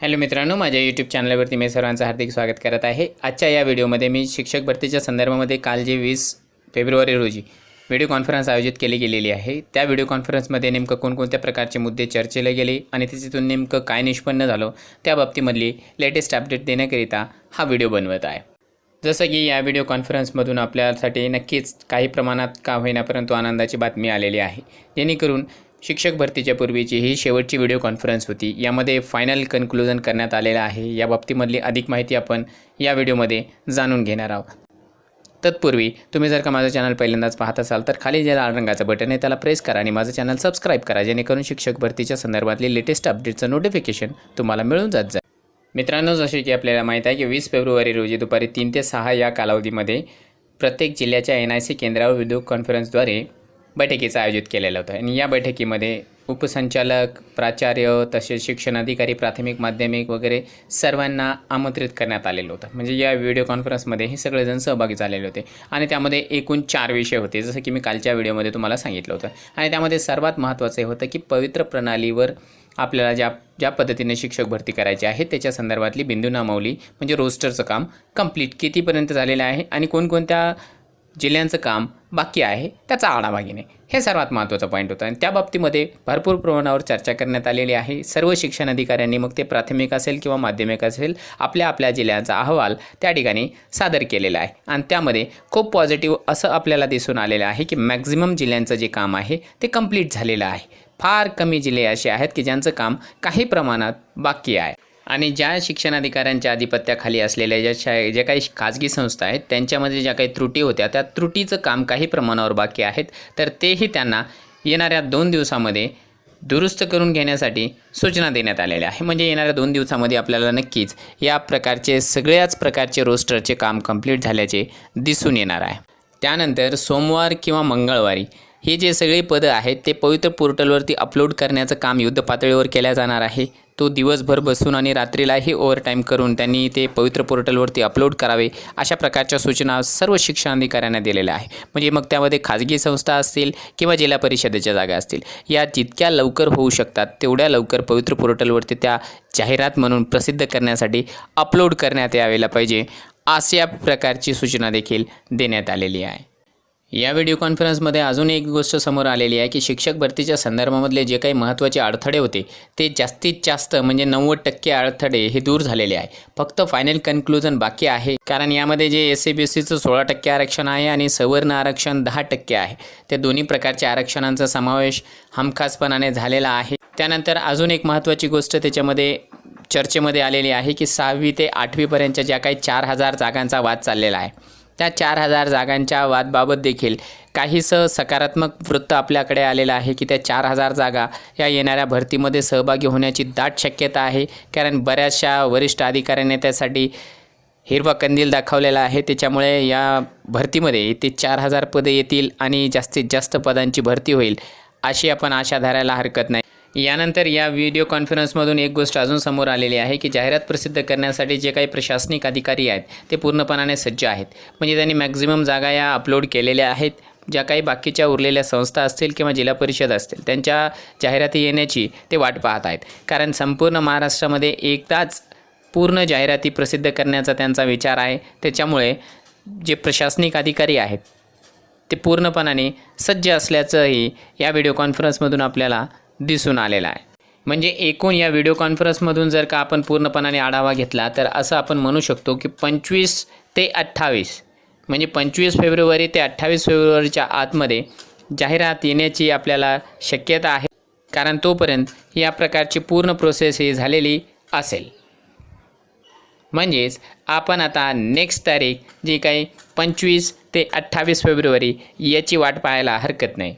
Hello मित्रांनो माझ्या YouTube चॅनलवरती मी सर्वांचं हार्दिक स्वागत करत आहे. आजच्या या व्हिडिओमध्ये मी शिक्षक भरतीच्या संदर्भामध्ये काल जे वीस फेब्रुवारी रोजी व्हिडिओ कॉन्फरन्स आयोजित केली गेलेली आहे त्या व्हिडिओ कॉन्फरन्समध्ये नेमकं कोणकोणत्या प्रकारचे मुद्दे चर्चेला गेले आणि त्याच्यातून नेमकं काय निष्पन्न झालं त्या बाबतीमधली लेटेस्ट अपडेट देण्याकरिता हा व्हिडिओ बनवत आहे. जसं की या व्हिडिओ कॉन्फरन्समधून आपल्यासाठी नक्कीच काही प्रमाणात का होईना परंतु आनंदाची बातमी आलेली आहे. जेणेकरून शिक्षक भरतीच्या पूर्वीची ही शेवटची व्हिडिओ कॉन्फरन्स होती. यामध्ये फायनल कन्क्लुजन करण्यात आलेलं आहे. या बाबतीमधली अधिक माहिती आपण या व्हिडिओमध्ये जाणून घेणार आहोत. तत्पूर्वी तुम्ही जर का माझं चॅनल पहिल्यांदाच पाहत असाल तर खाली जे लाल रंगाचं बटन आहे त्याला प्रेस करा आणि माझं चॅनल सबस्क्राईब करा जेणेकरून शिक्षक भरतीच्या संदर्भातली लेटेस्ट अपडेटचं नोटिफिकेशन तुम्हाला मिळून जात जाईल. मित्रांनो जसे की आपल्याला माहीत आहे की वीस फेब्रुवारी रोजी दुपारी तीन ते सहा या कालावधीमध्ये प्रत्येक जिल्ह्याच्या एन आय सी केंद्रावर व्हिडिओ कॉन्फरन्सद्वारे बैठकीचं आयोजित केलेलं होतं. आणि या बैठकीमध्ये उपसंचालक प्राचार्य तसेच शिक्षणाधिकारी प्राथमिक माध्यमिक वगैरे सर्वांना आमंत्रित करण्यात आलेलं होतं. म्हणजे या व्हिडिओ कॉन्फरन्समध्ये हे सगळेजण सहभागी झालेले होते. आणि त्यामध्ये एकूण चार विषय होते जसं की मी कालच्या व्हिडिओमध्ये तुम्हाला सांगितलं होतं. आणि त्यामध्ये सर्वात महत्त्वाचं हे होतं की पवित्र प्रणालीवर आपल्याला ज्या ज्या पद्धतीने शिक्षक भरती करायची आहे त्याच्या संदर्भातली बिंदू नामावली म्हणजे रोस्टरचं काम कंप्लीट कितीपर्यंत झालेलं आहे आणि कोणकोणत्या जिल्ह्यांचं काम बाकी आहे त्याचा आढावा घेणे. हे सर्वात महत्त्वाचं पॉईंट होतं. आणि त्या बाबतीमध्ये भरपूर प्रमाणावर चर्चा करण्यात आलेली आहे. सर्व शिक्षण अधिकाऱ्यांनी मग ते प्राथमिक असेल किंवा माध्यमिक असेल आपल्या आपल्या जिल्ह्यांचा अहवाल त्या ठिकाणी सादर केलेला आहे. आणि त्यामध्ये खूप पॉझिटिव्ह असं आपल्याला दिसून आलेलं आहे की मॅक्झिमम जिल्ह्यांचं जे काम आहे ते कंप्लीट झालेलं आहे. फार कमी जिल्हे असे आहेत की ज्यांचं काम काही प्रमाणात बाकी आहे. आणि ज्या शिक्षणाधिकाऱ्यांच्या आधिपत्याखाली असलेल्या ज्या शा ज्या काही खाजगी संस्था आहेत त्यांच्यामध्ये ज्या काही त्रुटी होत्या त्या त्रुटीचं काम काही प्रमाणावर बाकी आहेत तर तेही त्यांना येणाऱ्या दोन दिवसामध्ये दुरुस्त करून घेण्यासाठी सूचना देण्यात आलेल्या आहे. म्हणजे येणाऱ्या दोन दिवसामध्ये आपल्याला नक्कीच या प्रकारचे सगळ्याच प्रकारचे रोस्टरचे काम कंप्लीट झाल्याचे दिसून येणार आहे. त्यानंतर सोमवार किंवा मंगळवारी हे जे सगळे पदं आहेत ते पवित्र पोर्टलवरती अपलोड करण्याचं काम युद्धपातळीवर केल्या जाणार आहे. तो दिवसभर बसून आणि रात्रीलाही ओव्हरटाईम करून त्यांनी ते पवित्र पोर्टलवरती अपलोड करावे अशा प्रकारच्या सूचना सर्व शिक्षणाधिकाऱ्यांना दिलेल्या आहे म्हणजे मग त्यामध्ये खाजगी संस्था असतील किंवा जिल्हा परिषदेच्या जागा असतील या जितक्या लवकर होऊ शकतात तेवढ्या लवकर पवित्र पोर्टलवरती त्या जाहिरात म्हणून प्रसिद्ध करण्यासाठी अपलोड करण्यात यावेला पाहिजे अशा प्रकारची सूचना देखील देण्यात आलेली आहे. या व्हिडिओ कॉन्फरन्समध्ये अजून एक गोष्ट समोर आलेली आहे की शिक्षक भरतीच्या संदर्भामधले जे काही महत्त्वाचे अडथळे होते ते जास्तीत जास्त म्हणजे नव्वद टक्के अडथळे हे दूर झालेले आहे. फक्त फायनल कन्क्लुजन बाकी आहे. कारण यामध्ये जे एस सी बी एस सीचं सोळा टक्के आरक्षण आहे आणि सवर्ण आरक्षण दहा टक्के आहे. त्या दोन्ही प्रकारच्या आरक्षणांचा समावेश हमखासपणाने झालेला आहे. त्यानंतर अजून एक महत्त्वाची गोष्ट त्याच्यामध्ये चर्चेमध्ये आलेली आहे की सहावी ते आठवीपर्यंतच्या ज्या काही चार हजार जागांचा वाद चाललेला आहे. त्या चार हजार जागांच्या वादबाबत देखील काहीसं सकारात्मक वृत्त आपल्याकडे आलेलं आहे की त्या चार हजार जागा या येणाऱ्या भरतीमध्ये सहभागी होण्याची दाट शक्यता आहे. कारण बऱ्याचशा वरिष्ठ अधिकाऱ्यांनी त्यासाठी हिरवा कंदील दाखवलेला आहे. त्याच्यामुळे या भरतीमध्ये ते चार हजार पदे येतील आणि जास्तीत जास्त पदांची भरती होईल अशी आपण आशा धरायला हरकत नाही. यानंतर या व्हिडिओ कॉन्फरन्समधून एक गोष्ट अजून समोर आलेली आहे की जाहिरात प्रसिद्ध करण्यासाठी जे काही प्रशासनिक अधिकारी आहेत ते पूर्णपणाने सज्ज आहेत. म्हणजे त्यांनी मॅक्झिमम जागा या अपलोड केलेल्या आहेत. ज्या काही बाकीच्या उरलेल्या संस्था असतील किंवा जिल्हा परिषद असतील त्यांच्या जाहिराती येण्याची ते वाट पाहत आहेत. कारण संपूर्ण महाराष्ट्रामध्ये एकदाच पूर्ण जाहिराती प्रसिद्ध करण्याचा त्यांचा विचार आहे. त्याच्यामुळे जे प्रशासनिक अधिकारी आहेत ते पूर्णपणाने सज्ज असल्याचंही या व्हिडिओ कॉन्फरन्समधून आपल्याला दिसून आलेला आहे. म्हणजे एकूण या व्हिडिओ कॉन्फरन्समधून जर का आपण पूर्णपणाने आढावा घेतला तर असं आपण म्हणू शकतो की पंचवीस ते अठ्ठावीस म्हणजे पंचवीस फेब्रुवारी ते अठ्ठावीस फेब्रुवारीच्या आतमध्ये जाहिरात येण्याची आपल्याला शक्यता आहे. कारण तोपर्यंत या प्रकारची पूर्ण प्रोसेस ही झालेली असेल. म्हणजेच आपण आता नेक्स्ट तारीख जी काही पंचवीस ते अठ्ठावीस फेब्रुवारी याची वाट पाहायला हरकत नाही.